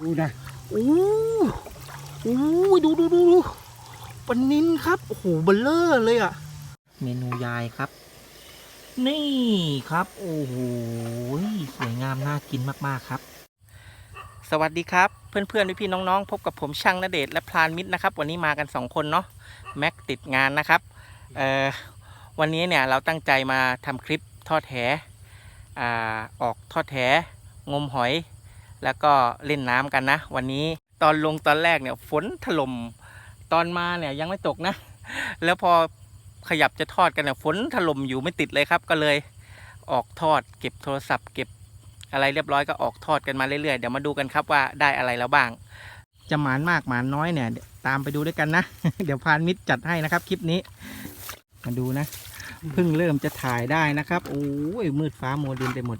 ดูนะโอ้โหดูดูดูดูปลานินครับ โอ้โหเบลเลอร์เลยอะเมนูยายครับ นี่ครับ โอ้โหสวยงามน่ากินมากๆครับ สวัสดีครับ เพื่อนๆพี่ๆน้องๆ พบกับผมช่างนเดชน์และพลานมิตรนะครับ วันนี้มากันสองคนเนาะแม็กติดงานนะครับเอ่อวันนี้เนี่ยเราตั้งใจมาทำคลิปทอดแหอ่าออกทอดแหงมหอย แล้วก็เล่นน้ำกันนะ วันนี้ตอนลงตอนแรกเนี่ยฝนถล่มตอนมาเนี่ยยังไม่ตกนะ แล้วพอขยับจะทอดกันเนี่ยฝนถล่มอยู่ไม่ติดเลยครับ ก็เลยออกทอด เก็บโทรศัพท์ เก็บอะไรเรียบร้อยก็ออกทอดกันมาเรื่อยๆเดี๋ยวมาดูกันครับว่าได้อะไรแล้วบ้าง จะหมานมากหมานน้อยเนี่ยตามไปดูด้วยกันนะ เดี๋ยวพานมิตรจัดให้นะครับ คลิปนี้ มาดูนะเพิ่งเริ่มจะถ่ายได้นะครับโอ้ยมืดฟ้าโมดินไปหมด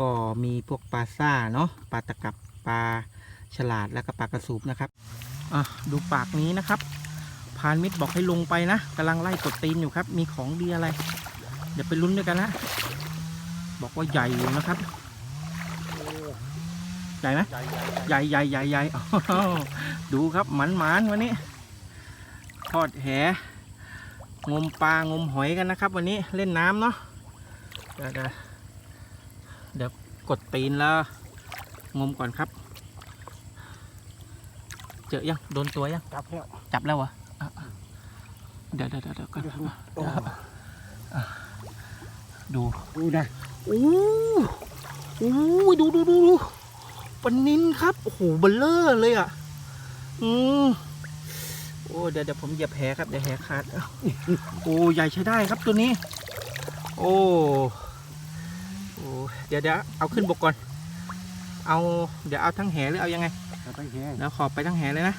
ก็มีพวกปลาซ่าเนาะปลาตะกับปลาฉลาดแล้วก็ปลากระสูบนะครับอะดูปากนี้นะครับพานมิตรบอกให้ลงไปนะกำลังไล่กดตีนอยู่ครับ มีของดีอะไร เดี๋ยวไปลุ้นด้วยกันนะ บอกว่าใหญ่อยู่นะครับ ใหญ่ไหมใหญ่ใหญ่ใหญ่ใหญ่ใหญ่ใหญ่อ้าวดูครับหมันหมันวันนี้ทอดแหงมปลางมหอยกันนะครับ วันนี้เล่นน้ำเนาะเดี๋ยวเดี๋ยวเดี๋ยว กดตีนแล้วงมก่อนครับ เจอยังโดนตัวยังจับแล้วจับแล้วเหรออะอะเดี๋ยวเดี๋ยวเดี๋ยวเดี๋ยวก่อนโอ้ดูดูนะโอ้โอ้ดูดูดูดูปลานินครับโอ้โหเบลเลอร์เลยอะอืมโอ้เดี๋ยวเดี๋ยวผมเหยียบแผลครับเดี๋ยวแผลขาดเอ้าโอ้ใหญ่ใช้ได้ครับตัวนี้ โอ้โอ้ เดี๋ยวเดี๋ยวเอาขึ้นบกก่อน เอาเดี๋ยวเอาทั้งแหหรือเอายังไงจับไปแห้งแล้วขอบไปทั้งแหเลยนะ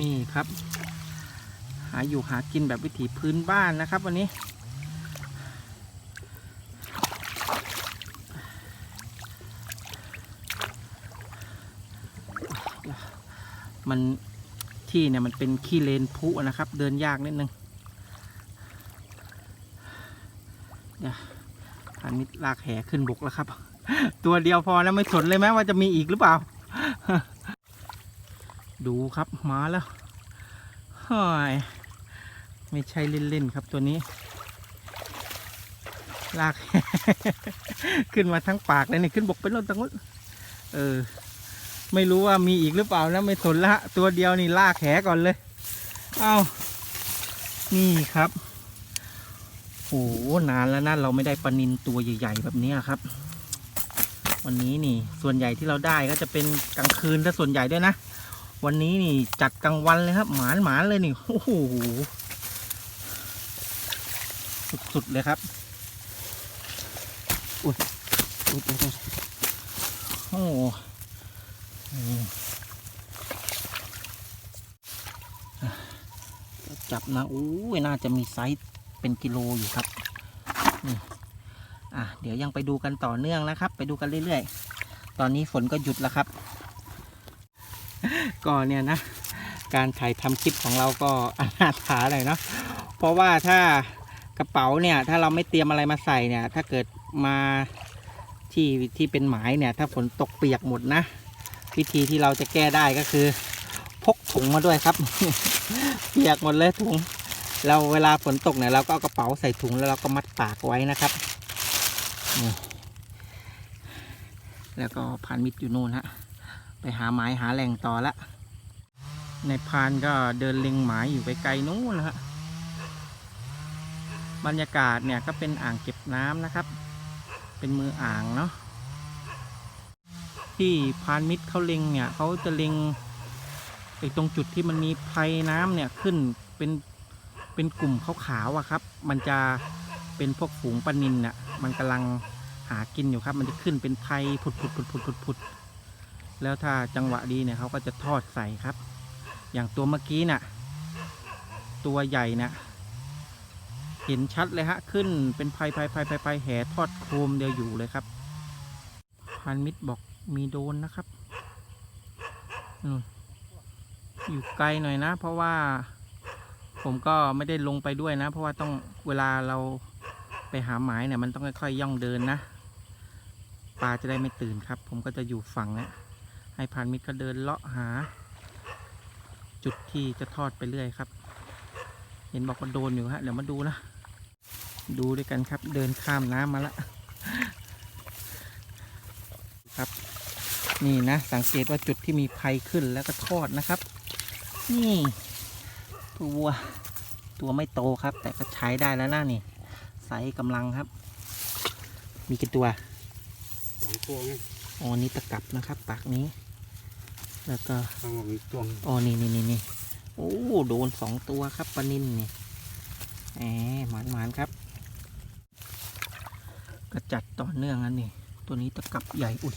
นี่ครับ หาอยู่หากินแบบวิถีพื้นบ้านนะครับ วันนี้ มันที่เนี่ยมันเป็นขี้เลนพุนะครับ เดินยากนิดนึงเดี๋ยว อันนี้ลากแหขึ้นบกแล้วครับ ตัวเดียวพอนะไม่สนเลยไหมว่าจะมีอีกหรือเปล่า ดูครับมาแล้วเฮ้ยไม่ใช่เล่นๆครับตัวนี้ ลาก ขึ้นมาทั้งปากเลยนี่ขึ้นบกไปโน่นตรงนู้นเออ ไม่รู้ว่ามีอีกหรือเปล่านะไม่สนละตัวเดียวนี่ลากแขก่อนเลย เอานี่ครับ นานแล้วนะเราไม่ได้ปลานินตัวใหญ่ ๆ แบบนี้ครับ วันนี้นี่ส่วนใหญ่ที่เราได้ก็จะเป็นกลางคืนถ้าส่วนใหญ่ด้วยนะ วันนี้นี่จัดกลางวันเลยครับ หมานหมานเลยนี่โอ้โหสุดๆเลยครับอุ๊ยอุ๊ยอุ๊ยโอ้จับนะอู้ยน่าจะมีไซส์ เป็นกิโลอยู่ครับนี่อะเดี๋ยวยังไปดูกันต่อเนื่องนะครับ ไปดูกันเรื่อยๆ ตอนนี้ฝนก็หยุดแล้วครับ ก็เนี่ยนะ การถ่ายทำคลิปของเราก็อนาถาหน่อยเนาะเพราะว่าถ้ากระเป๋าเนี่ย ถ้าเราไม่เตรียมอะไรมาใส่เนี่ย ถ้าเกิดมาที่ที่เป็นหมายเนี่ย ถ้าฝนตกเปียกหมดนะ วิธีที่เราจะแก้ได้ก็คือ พกถุงมาด้วยครับ เปียกหมดเลยถุง เราเวลาฝนตกเนี่ยเราก็เอากระเป๋าใส่ถุงแล้วเราก็มัดปากไว้นะครับนี่แล้วก็พานมิดอยู่นู่นฮะไปหาไม้หาแหล่งต่อละในพานก็เดินเล็งหมายอยู่ไปไกลนู้นแล้วฮะบรรยากาศเนี่ยก็เป็นอ่างเก็บน้ำนะครับ เป็นมืออ่างเนาะที่พานมิตรเขาเล็งเนี่ยเขาจะเล็งไอ้ตรงจุดที่มันมีไพน้ำเนี่ยขึ้นเป็น เป็นกลุ่มขาวๆอะครับ มันจะเป็นพวกฝูงปลานินน่ะ มันกำลังหากินอยู่ครับ มันจะขึ้นเป็นไพผุดผุดผุดผุดผุดผุดแล้วถ้าจังหวะดีเนี่ยเขาก็จะทอดใส่ครับ อย่างตัวเมื่อกี้น่ะ ตัวใหญ่น่ะ เห็นชัดเลยฮะ ขึ้นเป็นไพไพไพไพไพแห่ทอดโคมเดียวอยู่เลยครับพันมิตรบอกมีโดนนะครับ อยู่ไกลหน่อยนะ เพราะว่า ผมก็ไม่ได้ลงไปด้วยนะ เพราะว่าต้องเวลาเราไปหาหมายเนี่ยมันต้องค่อยๆย่องเดินนะปลาจะได้ไม่ตื่นครับ ผมก็จะอยู่ฝั่งนะให้พานมิตรก็เดินเลาะหา จุดที่จะทอดไปเรื่อยครับ เห็นบอกว่าโดนอยู่ฮะเดี๋ยวมาดูนะดูด้วยกันครับ เดินข้ามน้ำมาละครับ นี่นะ สังเกตว่าจุดที่มีภัยขึ้นแล้วก็ทอดนะครับ นี่ ตัวตัวไม่โตครับ แต่ก็ใช้ได้แล้วนะนี่ไซส์กำลังครับ มีกี่ตัวสองตัวไงอ๋อนี่ตะกรับนะครับปากนี้ แล้วก็ข้างหลังอีกตัวอ๋อนี่นี่นี่นี่โอ้โดนสองตัวครับปลานินนี่แหมหมานหมานครับ กระจัดต่อเนื่องอันนี้ตัวนี้ตะกรับใหญ่ อุ้ย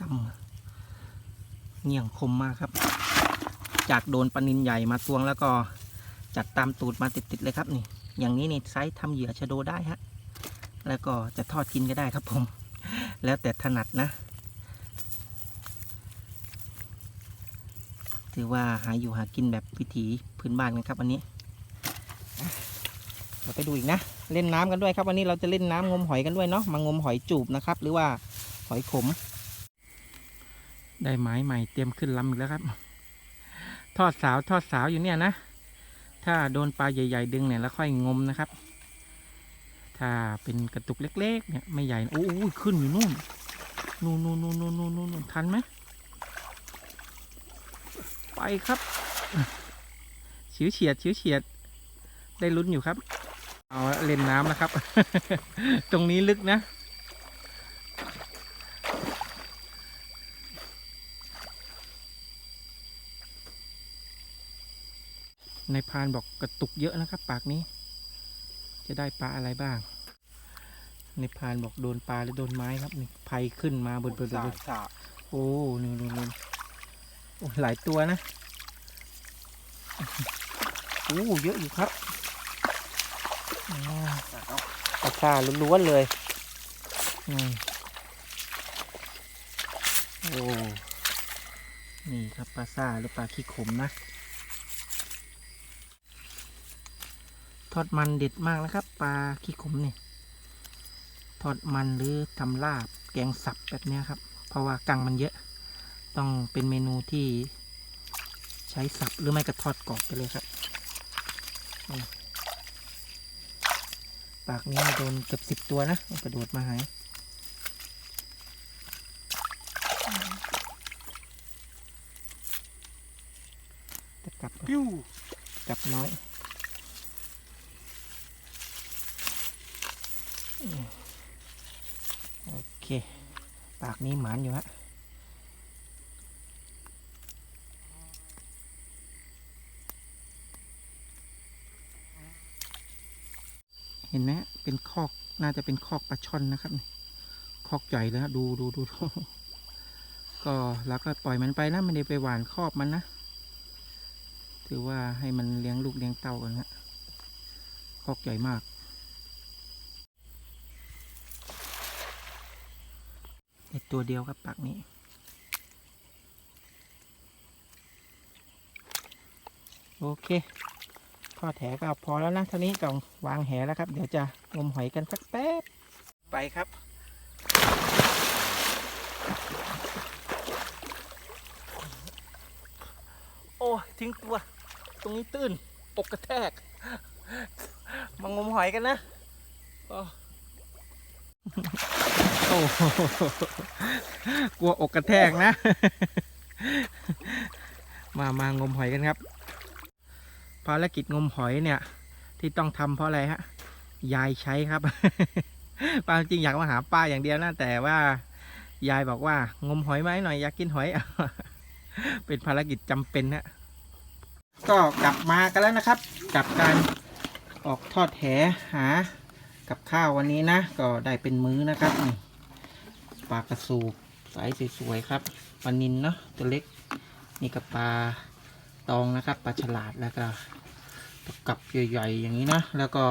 ตั้มเงี่ยงคมมากครับ จากโดนปลานินใหญ่มาตวงแล้วก็จัดตามตูดมาติดๆเลยครับนี่ อย่างนี้นี่ไซส์ทำเหยื่อชะโดได้ฮะ แล้วก็จะทอดกินก็ได้ครับผม แล้วแต่ถนัดนะ ถือว่าหาอยู่หากินแบบวิถีพื้นบ้านกันครับวันนี้เราไปดูอีกนะ เล่นน้ำกันด้วยครับวันนี้เราจะเล่นน้ำงมหอยกันด้วยเนาะมางมหอยจูบนะครับ หรือว่าหอยขม ได้ไม้ใหม่เตรียมขึ้นลำอีกแล้วครับ ทอดสาวทอดสาวอยู่เนี่ยนะ ถ้าโดนปลาใหญ่ ๆ ดึงเนี่ยแล้วค่อยงมนะครับ ถ้าเป็นกระตุกเล็ก ๆ เนี่ยไม่ใหญ่โอ้โหขึ้นอยู่นู่นนู่นนู่นนู่นนู่นนู่นทันไหมไปครับฉิวเฉียดฉิวเฉียด ได้ลุ้นอยู่ครับ เอาเล่นน้ำแล้วครับ ตรงนี้ลึกนะ ในพรานบอกกระตุกเยอะนะครับ ปากนี้ จะได้ปลาอะไรบ้างในพรานบอกโดนปลาหรือโดนไม้ครับนี่ภัยขึ้นมาบนบนบสานสาโอ้นี่นี่นี่โอ้หลายตัวนะโอ้เยอะอยู่ครับอ๋อปลาซ่าล้วนๆเลยอืมโอ้ นี่ครับปลาซ่าหรือปลาขี้ขมนะ ทอดมันเด็ดมากนะครับ ปลาขี้ขมเนี่ยทอดมันหรือทำลาบแกงสับแบบเนี้ยครับ เพราะว่ากังมันเยอะ ต้องเป็นเมนูที่ใช้สับหรือไม่ก็ทอดกรอบไปเลยครับอืมปากนี้โดนเกือบสิบตัวนะกระโดดมาหายแต่กลับปิ้วกลับน้อยอืม โอเค ปากนี้หมานอยู่ฮะเห็นไหมเป็นคอกน่าจะเป็นคอกปลาช่อนนะครับคอกใหญ่เลยฮะดูดูดูดูก็แล้วก็ปล่อยมันไปนะไม่ได้ไปหวานครอบมันนะถือว่าให้มันเลี้ยงลูกเลี้ยงเต้ากันฮะคอกใหญ่มาก เด็ดตัวเดียวครับปากนี้ โอเคทอแหก็พอแล้วนะท่านี้ต้องวางแหแล้วครับ เดี๋ยวจะงมหอยกันสักแป๊บ ไปครับโอ้ทิ้งตัว ตรงนี้ตื้นอกกระแทก มางมหอยกันนะ โอ้โหกลัวอกกระแทกนะ มามางมหอยกันครับ ภารกิจงมหอยเนี่ย ที่ต้องทำเพราะอะไรฮะ ยายใช้ครับความจริงอยากมาหาป้าอย่างเดียวนะแต่ว่ายายบอกว่างมหอยไหมหน่อยอยากกินหอย เป็นภารกิจจำเป็นฮะก็กลับมากันแล้วนะครับ กับการออกทอดแหหากับข้าววันนี้นะ ก็ได้เป็นมื้อนะครับ ปลากระสูบสายสวยๆครับปลานินเนาะตัวเล็กนี่กับปลาตองนะครับปลาฉลาดแล้วก็ตะกับใหญ่ๆอย่างนี้นะแล้วก็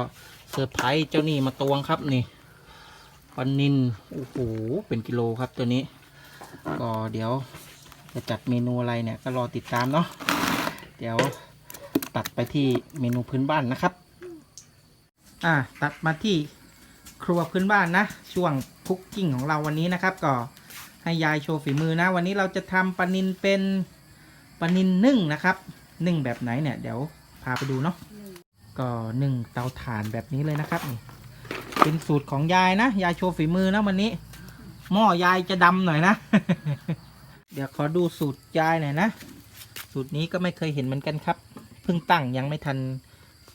เซอร์ไพรส์เจ้านี่มาตวงครับนี่ปลานินโอ้โหเป็นกิโลครับตัวนี้ ก็เดี๋ยวจะจัดเมนูอะไรเนี่ยก็รอติดตามเนาะเดี๋ยวตัดไปที่เมนูพื้นบ้านนะครับ อ่าตัดมาที่ครัวพื้นบ้านนะ ช่วง คุกกิ้งของเราวันนี้นะครับ ก็ให้ยายโชว์ฝีมือนะ วันนี้เราจะทำปลานินเป็นปลานินนึ่งนะครับ นึ่งแบบไหนเนี่ย เดี๋ยวพาไปดูเนาะก็นึ่งเตาถ่านแบบนี้เลยนะครับนี่เป็นสูตรของยายนะ ยายโชว์ฝีมือนะวันนี้ หม้อยายจะดำหน่อยนะ เดี๋ยวขอดูสูตรยายหน่อยนะ สูตรนี้ก็ไม่เคยเห็นเหมือนกันครับ เพิ่งตั้งยังไม่ทัน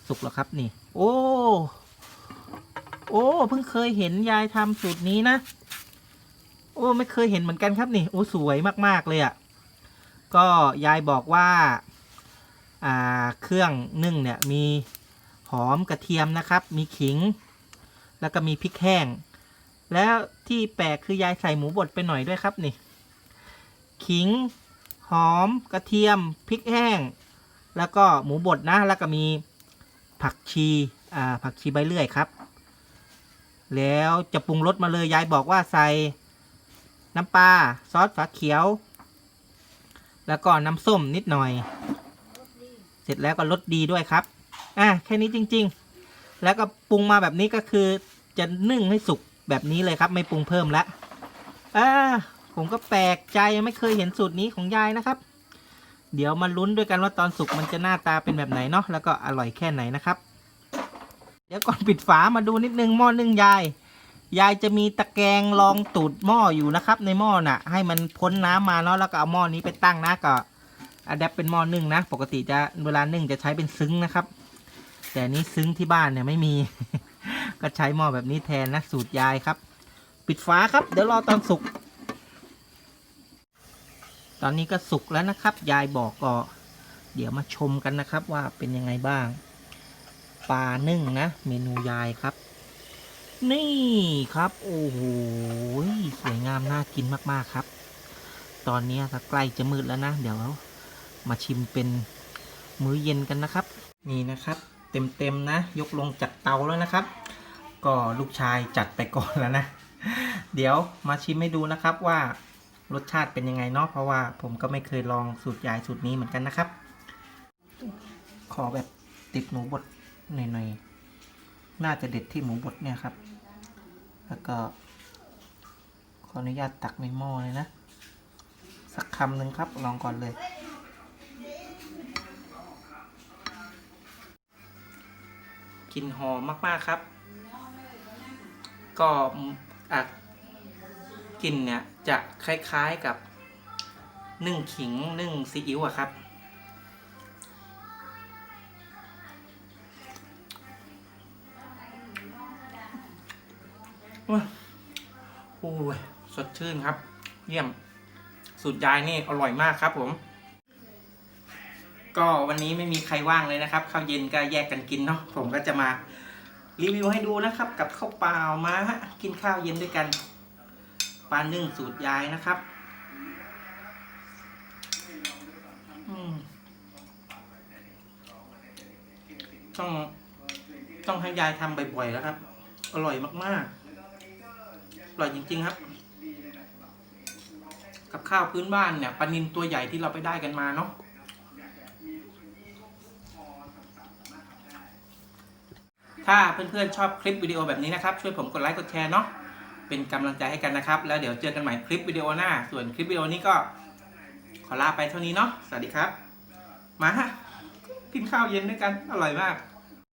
สุกหรอกครับนี่ โอ้ อ้เพิ่งเคยเห็นยายทำสูตรนี้นะโอ้ไม่เคยเห็นเหมือนกันครับนี่โอ้สวยมากๆเลยอะ่ะก็ยายบอกว่าอ่าเครื่องนึ่งเนี่ยมีหอมกระเทียมนะครับ มีขิง แล้วก็มีพริกแห้ง แล้วที่แปลกคือยายใส่หมูบดไปหน่อยด้วยครับนี่ ขิงหอมกระเทียมพริกแห้ง แล้วก็หมูบดนะแล้วก็มีผักชีอ่าผักชีใบเลื่อยครับ แล้วจะปรุงรสมาเลยยายบอกว่าใส่น้ำปลาซอสฝาเขียว แล้วก็น้ำส้มนิดหน่อย เสร็จแล้วก็รสดีด้วยครับ อะแค่นี้จริง ๆ แล้วก็ปรุงมาแบบนี้ก็คือ จะนึ่งให้สุกแบบนี้เลยครับ ไม่ปรุงเพิ่มล้วอ่าผมก็แปลกใจไม่เคยเห็นสูตรนี้ของยายนะครับ เดี๋ยวมาลุ้นด้วยกันว่าตอนสุกมันจะหน้าตาเป็นแบบไหนเนาะแล้วก็อร่อยแค่ไหนนะครับ เดี๋ยวก่อนปิดฝามาดูนิดนึงหม้อนึ่งยาย ยายจะมีตะแกรงรองตูดหม้ออยู่นะครับ ในหม้อน่ะ ให้มันพ้นน้ำมาเนาะแล้วก็เอาหม้อนี้ไปตั้งนะก็อะแดปเป็นหม้อนึ่งนะ ปกติจะเวลานึ่งจะใช้เป็นซึ้งนะครับ แต่นนี้ซึ้งที่บ้านเนี่ยไม่มี ก็ใช้หม้อแบบนี้แทนนะสูตรยายครับ ปิดฝาครับ เดี๋ยวรอตอนสุก ตอนนี้ก็สุกแล้วนะครับ ยายบอกก็ เดี๋ยวมาชมกันนะครับว่าเป็นยังไงบ้าง ปลานึ่งนะ เมนูยายครับ นี่ครับ โอ้โหสวยงามน่ากินมากๆครับ ตอนนี้ถ้าใกล้จะมืดแล้วนะ เดี๋ยวมาชิมเป็นมื้อเย็นกันนะครับ นี่นะครับ เต็มๆนะ ยกลงจากเตาแล้วนะครับ ก็ลูกชายจัดไปก่อนแล้วนะ เดี๋ยวมาชิมให้ดูนะครับว่ารสชาติเป็นยังไงเนาะเพราะว่าผมก็ไม่เคยลองสูตรยายสูตรนี้เหมือนกันนะครับ ขอแบบติดหมูบด หน่อยๆ น่าจะเด็ดที่หมูบดเนี่ยครับ แล้วก็ ขออนุญาตตักในหม้อเลยนะ สักคำหนึ่งครับ ลองก่อนเลยกลิ่นหอมมากๆครับ ก็อะกลิ่นเนี่ยจะคล้ายๆกับนึ่งขิงนึ่งซีอิ๊วอะครับ อ้ยสดชื่นครับ เยี่ยม สูตรยายนี่อร่อยมากครับผม ก็วันนี้ไม่มีใครว่างเลยนะครับข้าวเย็นก็แยกกันกินเนาะผมก็จะมารีวิวให้ดูนะครับ กับข้าวเปล่ามาฮะกินข้าวเย็นด้วยกันปลานึ่งสูตรยายนะครับอืมต้องต้องให้ยายทำบ่อยๆแล้วครับ อร่อยมากๆ อร่อยจริง ๆ ครับ กับข้าวพื้นบ้านเนี่ยปลานินตัวใหญ่ที่เราไปได้กันมาเนาะถ้าเพื่อนๆชอบคลิปวิดีโอแบบนี้นะครับ ช่วยผมกดไลค์กดแชร์เนาะเป็นกำลังใจให้กันนะครับ แล้วเดี๋ยวเจอกันใหม่คลิปวิดีโอหน้า ส่วนคลิปวิดีโอนี้ก็ขอลาไปเท่านี้เนาะสวัสดีครับ มาฮะกินข้าวเย็นด้วยกันอร่อยมาก